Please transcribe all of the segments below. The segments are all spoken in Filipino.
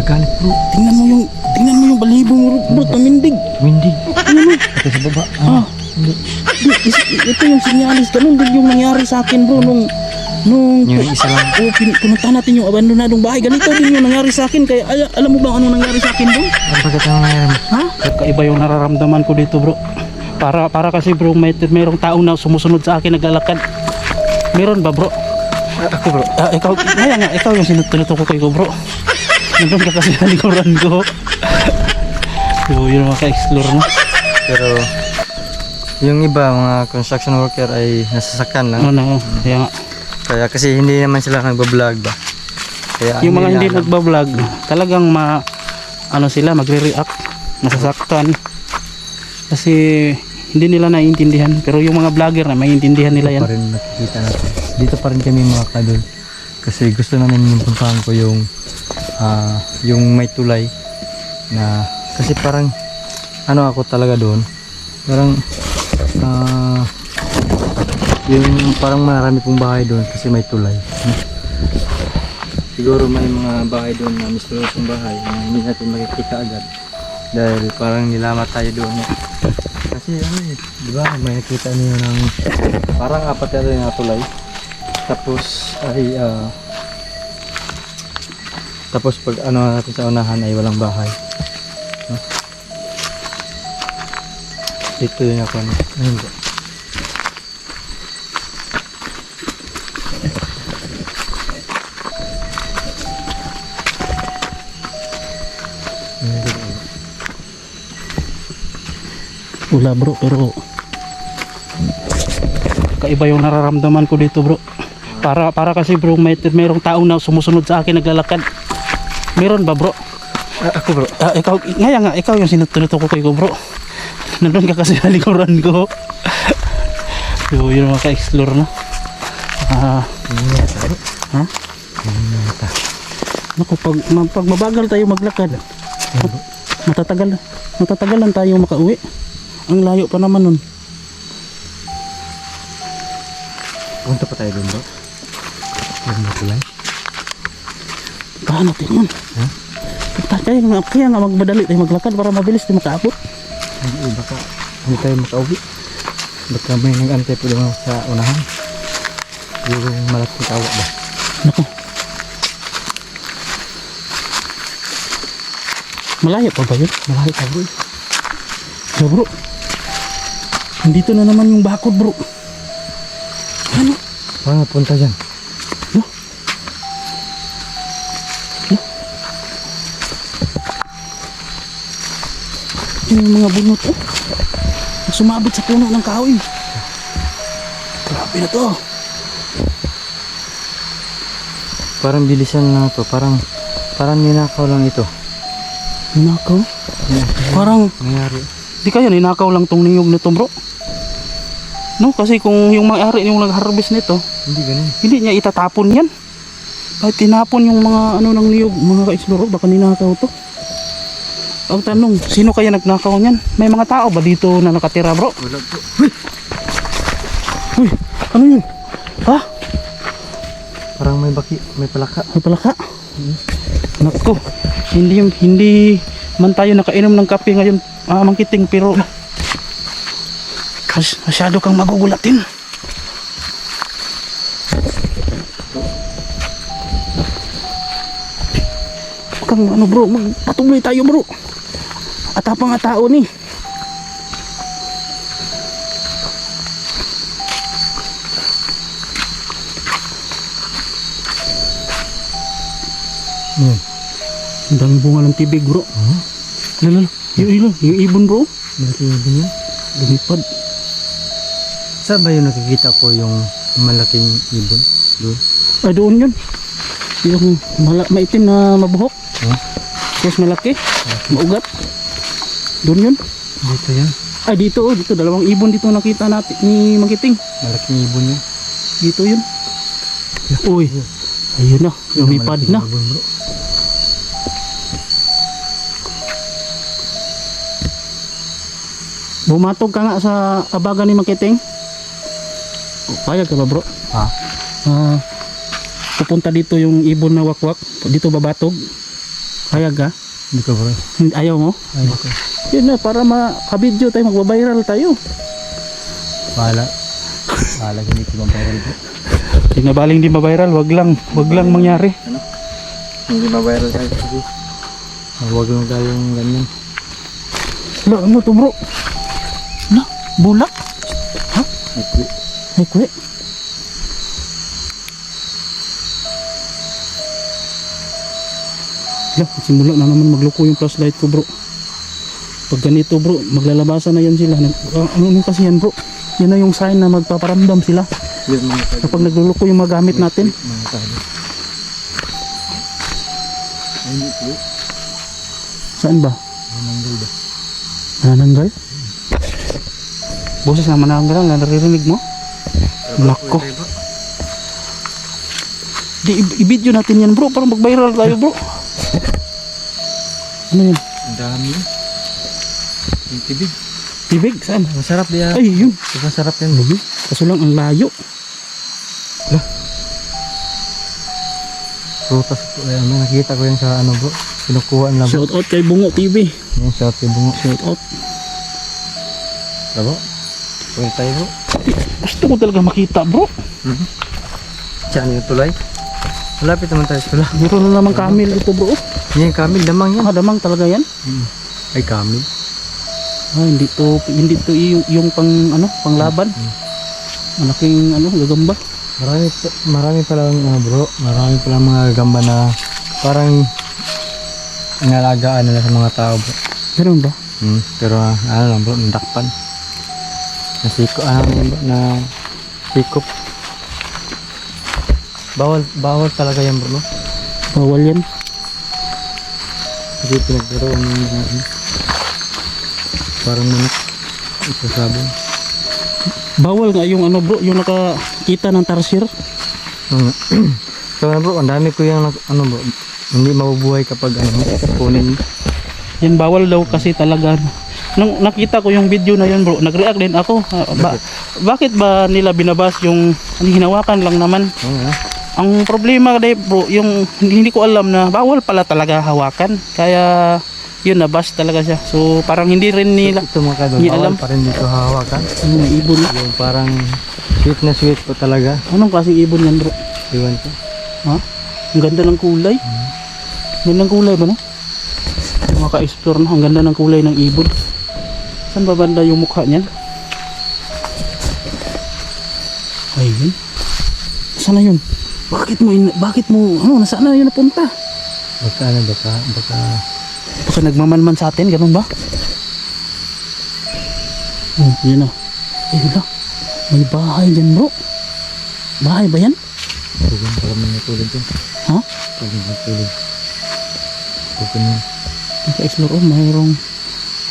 Nagagalit bro. Tingnan mo yung, tingnan mo yung balibo mo bro, tamindig. Windy. Ito sa baba. Ah, Hindi. di, is- ito yung sinyalis, ganun din yung nangyari sa akin bro, nung, nung, Yung isa lang. oh, pin, pununtahan natin yung abandonadong bahay, ganito din yung nangyari sa akin, kaya ala- alam mo ba anong nangyari sa akin bro? Ang pagkat ang nangyari mo? Ha? Kaiba yung nararamdaman ko dito bro. Para para kasi bro, may mayroong tao na sumusunod sa akin naglalakad. Meron ba bro? ako bro. Ah, ikaw, kaya nga, ikaw yung sinutunutukoy ko bro. Nandun ka kasi sa likuran ko. so, yun mga ka-explore na. Pero yung iba mga construction worker ay nasasaktan lang. Ano, kaya nga. Kaya kasi hindi naman sila nagbablog ba. Kaya Yung mga hindi alam. nagbablog, talagang ma, ano sila, magre-react, masasaktan. Kasi hindi nila naiintindihan. Pero yung mga vlogger na, maiintindihan nila yan. pa rin nakikita natin. Dito pa rin kami mga kadol. Kasi gusto namin yung puntahan ko yung ah, yung may tulay na kasi parang ano ako talaga doon. Parang ah, yung parang marami pong bahay doon kasi may tulay. Siguro may mga bahay doon na misteryousong bahay na hindi natin makikita agad dahil parang nilamat tayo doon. Kasi ano eh, di ba may nakita niyo ng parang apat yata yung tulay. Tapos ay ah, tapos pag ano natin sa unahan ay walang bahay. No? Ito yung ako ano. Ayun ba? Wala bro, pero kaiba yung nararamdaman ko dito bro. Para para kasi bro, may mayroong tao na sumusunod sa akin naglalakad. Meron ba bro? Ah, ako bro. Ah, ikaw, ngaya nga, ikaw yung sinutunutukoy ko bro. Nandun ka kasi sa likuran ko. so, yun mga ka-explore na. Ah, bro. ha? Naku, pag, pag mabagal tayo maglakad, mat- matatagal, matatagal lang tayo makauwi. Ang layo pa naman nun. Punta pa tayo doon bro. Yung natin yun. Ha? Ta- Kaya nga, kaya nga magmadali tayo maglakad para mabilis tayo makaabot. Hindi, baka hindi tayo makauwi. Baka may nag-antay po doon sa unahan. Yung malaking tawa ba? Naku. Malayo pa ba yun? Malayo pa bro. So bro, nandito na naman yung bakod bro. Ano? Paano punta dyan? Yung mga bunot oh. Sumabit sa puno ng kahoy. Grabe na to. Parang bilisan lang to. Parang parang ninakaw lang ito. Ninakaw? Parang, Nangyari. di kaya ninakaw lang tong niyog nito bro. No, kasi kung yung may-ari yung nag-harvest nito, Hindi ganun. hindi niya itatapon yan. Kahit tinapon yung mga ano ng niyog, mga ka-explore, baka ninakaw to. Ang tanong, sino kaya nagnakaw niyan? May mga tao ba dito na nakatira bro? Wala po. Uy, ano yun? Ha? Parang may baki, may palaka. May palaka? Nako, hindi hindi man tayo nakainom ng kape ngayon, ah, mangkiting, pero mas, masyado kang magugulatin. Kang ano bro, magpatuloy tayo bro. Atapang nga tao ni. Hmm. Ang daming bunga ng tibig bro. Huh? Lalo, yung, yung, yung ibon bro. Malaki yung ganyan. Lumipad. Saan ba yung nakikita ko yung malaking ibon? Doon. Ay, doon yun. Yung mala, maitim na mabuhok. Huh? Tapos malaki. Maugat. Doon yun. Dito yan. Ay, dito oh. Dito. Dalawang ibon dito nakita natin ni Magiting. Malaking ibon yan. Dito yun. Uy. Ayun na. Lumipad na. ibon, bro. Bumatog ka nga sa abaga ni Magiting. Payag ka ba bro? Ha? Ah, pupunta dito yung ibon na wakwak. Dito babatog. Hayag ka? Hindi ko bro. Ayaw mo? Ayaw ko. Yun na, para makabidyo tayo, magbabiral tayo. Bahala. Bahala hindi ko mabayral bro. Hindi na baling di mabiral, wag lang, wag lang mangyari. Hindi mabayral tayo. Sige. Huwag lang tayong ganyan. Lo, ano to bro? Na, bulak? Okay. Ay, kwe. Lo, simula na naman magluko yung flashlight ko bro. Pag ganito bro, maglalabasan na yan sila. Nag, ano, ano kasi yan bro? Yan na yung sign na magpaparamdam sila. Yun mga. Kapag nagluluko yung mga gamit natin. Mga po. Saan ba? Mananggal ba? Nananggal? Boses na mananggal lang, naririnig mo? Nako. Di, i-video natin yan bro, para mag-viral tayo bro. Ano yan? Ang dami. Yung tibig. Tibig? Saan? Masarap diya. Ay, yun. Masarap yan. Babi. Kaso lang ang layo. Prutas po. Ay, ano, nakita ko yan sa ano bro. Kinukuha nila bro. Shout out kay Bungo TV. Yan sa ating bungo. Shout out. Bro. Pwede tayo bro. Gusto ko talaga makita bro. Diyan yung tulay. Malapit naman tayo sa tulay. Meron na naman kamil dito bro. Yan kamil. Damang yan. Ah, damang talaga yan. Ay kamil. Ah, hindi to, hindi to yung, yung pang, ano, panglaban. Malaking, ano, gagamba. Marami, pa- marami pala ano bro. Marami pala mga gamba na parang inalagaan nila sa mga tao bro. Meron ba? Hmm, pero ah, ano lang bro, nadakpan. Nasiko, ano lang bro, na sikop. Bawal, bawal talaga yan bro, no? Bawal yan. Kasi pinagkaroon ng mga ano, parang manok. Isasabong. Bawal nga yung ano bro, yung nakakita ng tarsier. So ano bro, ang dami ko yung ano bro, hindi mabubuhay kapag ano, kunin. Yan bawal daw kasi talaga. Nung nakita ko yung video na yun bro, nag-react din ako. Ah, ba, bakit ba nila binabas yung ano, hinawakan lang naman? Ang problema day bro, yung hindi ko alam na bawal pala talaga hawakan. Kaya yun nabas talaga siya. So parang hindi rin nila Ito mga kadol, alam. pa rin dito hawakan. yung ibon. Yung parang sweet na sweet po talaga. Anong klaseng ibon yan bro? Iwan ko. Ha? Ang ganda ng kulay. Ganda ng kulay ba no? Mga ka-explore no, ang ganda ng kulay ng ibon. Saan ba banda yung mukha niyan? Ayun. Saan na yun? Bakit mo, bakit mo, ano, nasaan na yun napunta? Baka ano, baka, baka, Baka nagmamanman sa atin, ganun ba? Oh, yun na. Eh, wala. May bahay dyan bro. Bahay ba yan? Huwag para may natulog dyan. Ha? Huwag may natulog. Huwag na. Naka-explore, oh, mayroong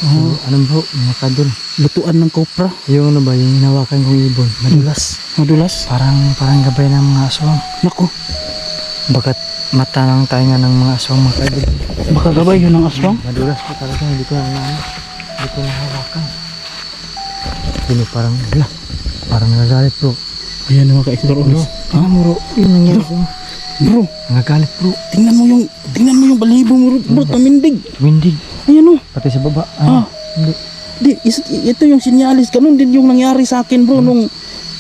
oh, ano bro, mga kadol. lutuan ng kopra. Yung ano ba, yung hinawakan kong ibon. Madulas. Madulas. Parang, parang gabay ng mga aswang. Naku, Bagat mata ng tainga ng mga aswang mga kadol. baka gabay yun ng aswang. Madulas po talaga, hindi ko na ano, hindi ko na hawakan. Sino parang, wala. Parang nagagalit bro. Ayan mga ka-explore. Bro, mo bro. Yung nangyari bro. Bro, Nagagalit bro. tingnan mo yung, tingnan mo yung balibo mo bro, tamindig. Windig. Ayan o. Pati sa baba. Ah. Hindi. Di, ito yung sinyalis. Ganun din yung nangyari sa akin bro nung,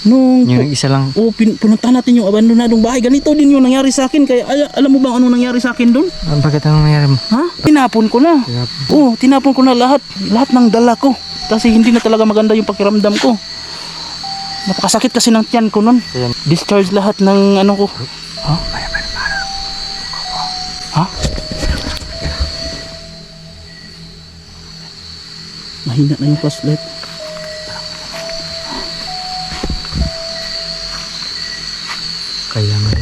nung, Yung isa lang. oh, pin, pununtahan natin yung abandonadong bahay. Ganito din yung nangyari sa akin. Kaya ay, alam mo bang ano nangyari sa akin doon? Ah, bakit anong nangyari mo? Ha? Tinapon ko na. Kaya, Oh, tinapon ko na lahat. Lahat ng dala ko. Kasi hindi na talaga maganda yung pakiramdam ko. Napakasakit kasi ng tiyan ko kaya, Discharge lahat ng ano ko. Ha? Ha? Mahina na yung flashlight.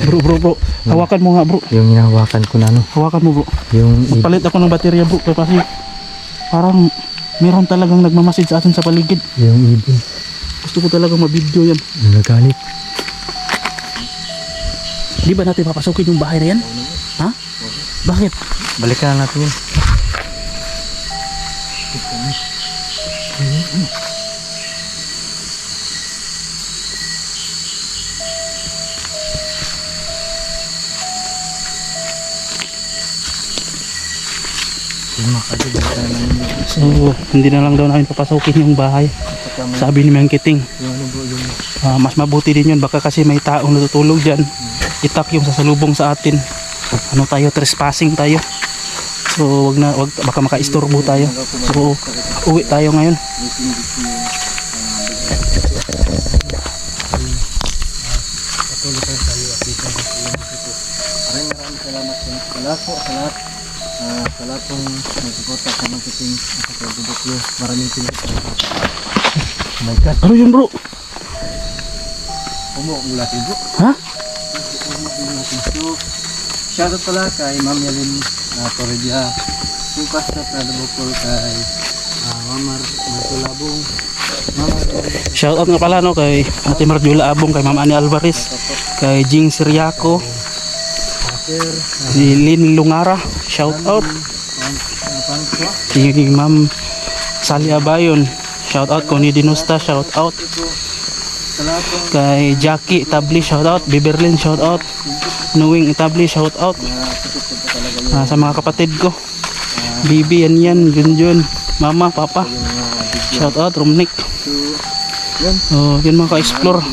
Bro, bro, bro. Hawakan mo nga, bro. Yung hinahawakan ko na ano. Hawakan mo, bro. Yung. Palit ako ng baterya, bro. Kasi parang meron talagang nagmamasid sa atin sa paligid. Yung ibon. Gusto ko talaga mabidyo yan. Nagagalit. Di ba natin papasukin yung bahay na yan? Ha? Bakit? Balikan na natin yun. Yung So, hindi na lang daw namin papasukin yung bahay. Sabi ni Mang Kiting, ano ah, mas mabuti din yun. Baka kasi may taong natutulog dyan. Itak yung sasalubong sa atin. Ano tayo, trespassing tayo. So, wag na, wag, baka makaistorbo tayo. So, uwi tayo ngayon. patuloy tayo at dito. Maraming maraming salamat sa lahat po, sa lahat. Ah, sa lahat pong nagsuporta sa marketing at sa produkyo. Maraming pinag Oh my God. Ano yun bro? Umuok mula tayo bro. Ha? Natin. So, shoutout pala kay Ma'am Yalin uh, Torredia. Yung pasta sa Dabokol kay uh, Mamar Martulabong. Mamar Shoutout nga pala no kay Ate Marjula Abong, kay Ma'am Ani Alvarez, kay Jing Siriaco, Sir. si Lin Lungara. Shoutout. Paano po? Si Ma'am Sally Abayon. Shoutout ko ni Dinusta. Lahat po Kay Jackie Tabli. Shoutout. Biberlin. Shoutout. Nuwing Tabli. Shoutout. na tutok po po talaga yung Ah, sa mga kapatid ko. Bibi, yan yan. Junjun. Mama, Papa. mga video. Shoutout. Rumnik. Oh, yun mga ka-explore.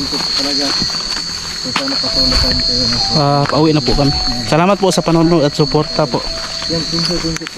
Ah, pauwi na po kami. Salamat po sa panonood at suporta po. 让냥빈틈 이.